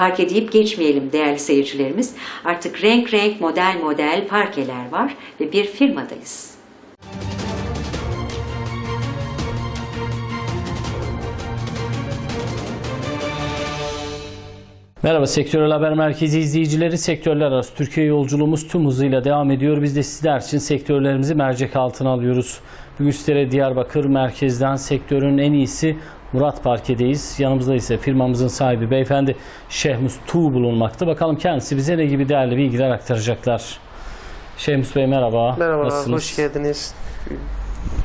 parke deyip geçmeyelim değerli seyircilerimiz. Artık renk renk model model parkeler var ve bir firmadayız. Merhaba Sektörel Haber Merkezi izleyicileri. Sektörler arası Türkiye yolculuğumuz tüm hızıyla devam ediyor. Biz de sizler için sektörlerimizi mercek altına alıyoruz. Bugün sizlere Diyarbakır merkezden sektörün en iyisi Murat Parke'deyiz. Yanımızda ise firmamızın sahibi beyefendi Şehmus Tuğ bulunmakta. Bakalım kendisi bize ne gibi değerli bilgiler aktaracaklar. Şehmus Bey merhaba. Merhabalar, Nasılsınız? hoş geldiniz.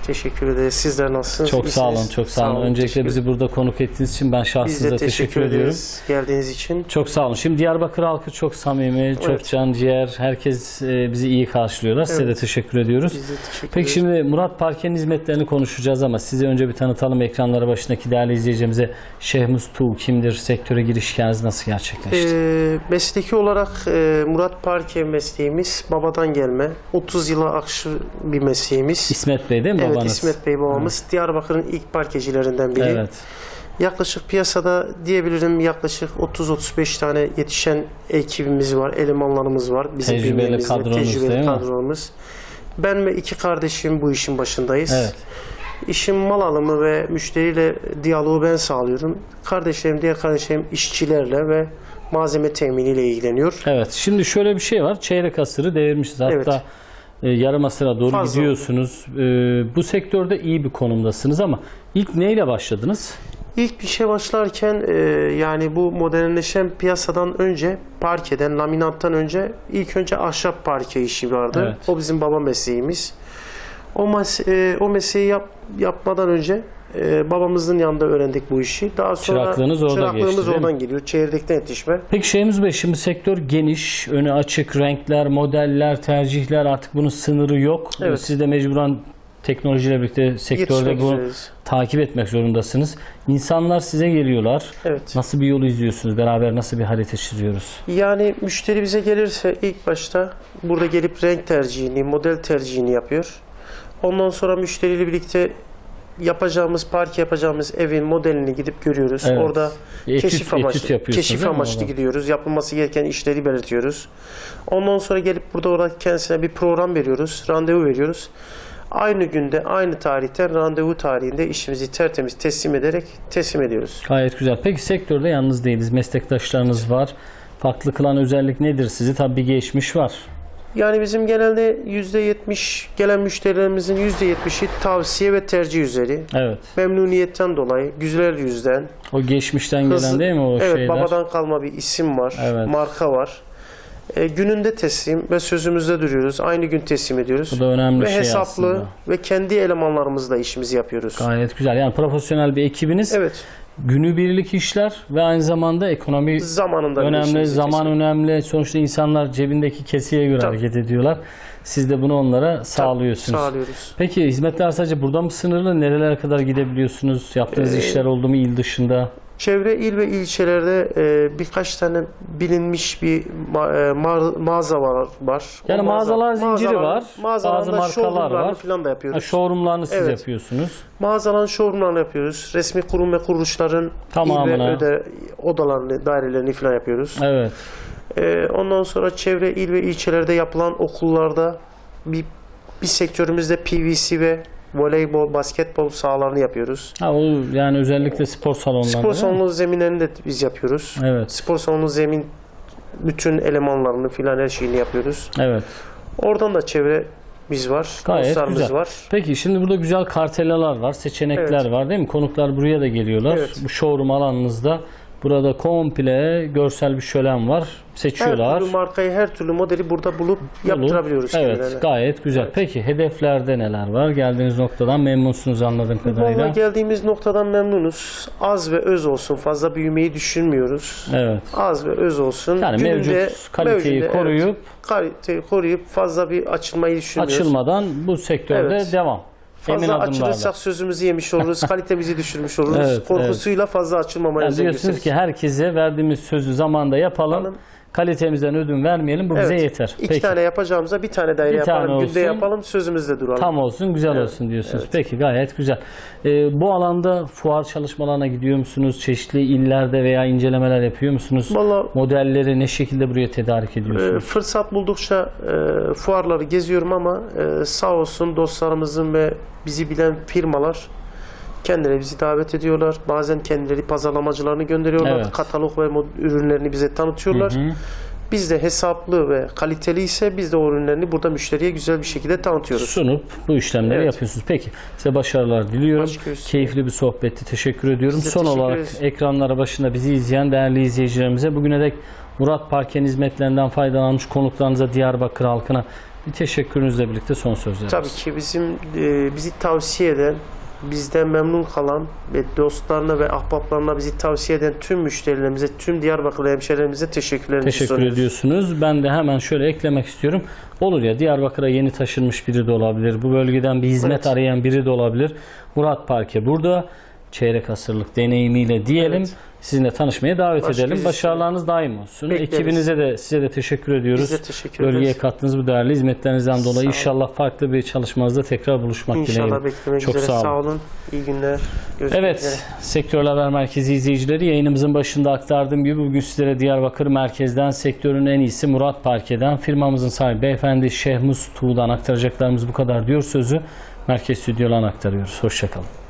Teşekkür ederiz. Sizler nasılsınız? Çok sağ olun, İyisiniz? çok sağ olun. Öncelikle bizi burada konuk ettiğiniz için ben şahsınıza teşekkür, teşekkür, ediyorum. geldiğiniz için. Çok sağ olun. Şimdi Diyarbakır halkı çok samimi, çok Evet. can ciğer. Herkes e, bizi iyi karşılıyorlar. Size de Evet. teşekkür ediyoruz. Biz de teşekkür Peki ederiz. şimdi Murat Parke'nin hizmetlerini konuşacağız ama sizi önce bir tanıtalım ekranları başındaki değerli izleyicilerimize. Şehmus Tuğ kimdir? Sektöre giriş hikayeniz nasıl gerçekleşti? Ee, mesleki olarak e, Murat Parke mesleğimiz babadan gelme. 30 yıla akşı bir mesleğimiz. İsmet Bey değil mi evet babanız? İsmet Bey babamız. Diyarbakır'ın ilk parkecilerinden biri. Evet. Yaklaşık piyasada diyebilirim yaklaşık 30-35 tane yetişen ekibimiz var, elemanlarımız var. Bizim Tecrübeli kadronuz tecrübeli değil mi? kadromuz. Ben ve iki kardeşim bu işin başındayız. Evet. İşin mal alımı ve müşteriyle diyaloğu ben sağlıyorum. Kardeşlerim, diğer kardeşlerim işçilerle ve malzeme teminiyle ilgileniyor. Evet. Şimdi şöyle bir şey var. Çeyrek asırı devirmişiz. Hatta Evet. E, yarım asıra doğru Fazla gidiyorsunuz. E, bu sektörde iyi bir konumdasınız ama ilk neyle başladınız? İlk bir şey başlarken e, yani bu modernleşen piyasadan önce parkeden, laminattan önce ilk önce ahşap parke işi vardı. Evet. O bizim baba mesleğimiz. O, mes- e, o mesleği yap, yapmadan önce e, babamızın yanında öğrendik bu işi. Daha sonra Çıraklığınız orada çıraklığımız geçti, oradan geliyor. Çeyrekten yetişme. Peki Şeyhimiz Bey şimdi sektör geniş, önü açık, renkler, modeller, tercihler artık bunun sınırı yok. Evet. Siz de mecburen teknolojiyle birlikte sektörde bu takip etmek zorundasınız. İnsanlar size geliyorlar. Evet. Nasıl bir yol izliyorsunuz? Beraber nasıl bir harita çiziyoruz? Yani müşteri bize gelirse ilk başta burada gelip renk tercihini, model tercihini yapıyor. Ondan sonra müşteriyle birlikte yapacağımız, park yapacağımız evin modelini gidip görüyoruz. Evet. Orada Etüt- keşif amaçlı, keşif amaçlı gidiyoruz. Yapılması gereken işleri belirtiyoruz. Ondan sonra gelip burada orada kendisine bir program veriyoruz, randevu veriyoruz. Aynı günde, aynı tarihte, randevu tarihinde işimizi tertemiz teslim ederek teslim ediyoruz. Gayet güzel. Peki sektörde yalnız değiliz. Meslektaşlarınız var. Farklı kılan özellik nedir sizi? Tabii geçmiş var. Yani bizim genelde %70 gelen müşterilerimizin %70'i tavsiye ve tercih üzeri. Evet. Memnuniyetten dolayı, güzel yüzden. O geçmişten gelen hızlı- değil mi o evet, şeyler? babadan kalma bir isim var, Evet. marka var. E, gününde teslim ve sözümüzde duruyoruz. Aynı gün teslim ediyoruz. Bu da önemli ve şey hesaplı aslında. ve kendi elemanlarımızla işimizi yapıyoruz. Gayet güzel. Yani profesyonel bir ekibiniz. Evet. Günübirlik işler ve aynı zamanda ekonomi Zamanında önemli, zaman teslim- önemli. Sonuçta insanlar cebindeki keseye göre Tabii. hareket ediyorlar. Siz de bunu onlara sağlıyorsunuz. Sağlıyoruz. Peki hizmetler sadece burada mı sınırlı? Nerelere kadar gidebiliyorsunuz? Yaptığınız Ee, işler oldu mu il dışında? Çevre il ve ilçelerde e, birkaç tane bilinmiş bir ma- e, ma- mağaza var. var. Yani O mağazalar zinciri var. Mağazaların Bazı da markalar showroomlarını var. falan da Ha, yapıyoruz. showroomlarını siz Evet. yapıyorsunuz. Mağazaların showroomlarını yapıyoruz. Resmi kurum ve kuruluşların Tamamına. il ve öde, odalarını, dairelerini falan yapıyoruz. Evet. Ee, ondan sonra çevre il ve ilçelerde yapılan okullarda bir, bir sektörümüzde PVC ve voleybol, basketbol sahalarını yapıyoruz. Ha, o yani özellikle spor salonlarında. Spor salonu zeminlerini de biz yapıyoruz. Evet. Spor salonu zemin bütün elemanlarını filan her şeyini yapıyoruz. Evet. Oradan da çevre biz var. Gayet güzel. var. Peki şimdi burada güzel kartelalar var, seçenekler Evet. var değil mi? Konuklar buraya da geliyorlar. Evet. Bu showroom alanınızda burada komple görsel bir şölen var. Her Seçiyorlar. türlü markayı, her türlü modeli burada bulup yaptırabiliyoruz. Evet, kendilerine. gayet güzel. Peki hedeflerde neler var? Geldiğiniz noktadan memnunsunuz anladığım kadarıyla. Vallahi geldiğimiz noktadan memnunuz. Az ve öz olsun. Fazla büyümeyi düşünmüyoruz. Evet. Az ve öz olsun. Yani mevcut kaliteyi koruyup kaliteyi koruyup fazla bir açılmayı düşünmüyoruz. açılmadan bu sektörde Evet. devam. Fazla açılırsak sözümüzü yemiş oluruz, kalitemizi düşürmüş oluruz. Evet, Korkusuyla fazla açılmamaya Yani diyorsunuz ki herkese verdiğimiz sözü zamanda yapalım. Yapalım. Kalitemizden ödün vermeyelim. Bu bize Evet. yeter. İki Peki. tane yapacağımızda bir tane daire Bir tane yapalım. Günde olsun. yapalım. Sözümüzde duralım. Tam olsun, güzel olsun diyorsunuz. Peki gayet güzel. Ee, bu alanda fuar çalışmalarına gidiyor musunuz? Çeşitli illerde veya incelemeler yapıyor musunuz? Vallahi Modelleri ne şekilde buraya tedarik e, ediyorsunuz? fırsat buldukça e, fuarları geziyorum ama e, sağ olsun dostlarımızın ve bizi bilen firmalar kendileri bizi davet ediyorlar. Bazen kendileri pazarlamacılarını gönderiyorlar. Evet. Katalog ve ürünlerini bize tanıtıyorlar. Hı hı. Biz de hesaplı ve kaliteli ise biz de o ürünlerini burada müşteriye güzel bir şekilde tanıtıyoruz. Sunup bu işlemleri Evet. yapıyorsunuz. Peki size başarılar diliyorum. Başka üstüne. Keyifli bir sohbetti. Teşekkür ediyorum. Biz de Son teşekkür olarak ederiz. ekranlara başında bizi izleyen değerli izleyicilerimize bugüne dek Murat Parken hizmetlerinden faydalanmış konuklarınıza Diyarbakır halkına bir teşekkürünüzle birlikte son sözlerimiz. Tabii ki bizim e, bizi tavsiye eden, bizden memnun kalan ve dostlarına ve ahbaplarına bizi tavsiye eden tüm müşterilerimize, tüm Diyarbakırlı hemşehrilerimize teşekkürlerimizi Teşekkür sunuyoruz. ediyorsunuz. Ben de hemen şöyle eklemek istiyorum. Olur ya Diyarbakır'a yeni taşınmış biri de olabilir. Bu bölgeden bir hizmet Evet. arayan biri de olabilir. Murat Parke burada. Çeyrek asırlık deneyimiyle diyelim. Evet. Sizinle tanışmaya davet Başka edelim. Başarılarınız daim olsun. Bekleriz. Ekibinize de size de teşekkür ediyoruz. Biz de teşekkür Bölgeye ederiz. kattığınız bu değerli hizmetlerinizden dolayı inşallah farklı bir çalışmanızda tekrar buluşmak İnşallah dileğiyle. beklemek Çok üzere. sağ olun. Sağ olun. İyi günler. Görüşmek üzere. Evet, Sektör Haber Merkezi izleyicileri yayınımızın başında aktardığım gibi bugün sizlere Diyarbakır merkezden sektörün en iyisi Murat Parke'den firmamızın sahibi beyefendi Şehmus Tuğ'dan aktaracaklarımız bu kadar diyor sözü. Merkez Stüdyo'dan aktarıyoruz. Hoşçakalın.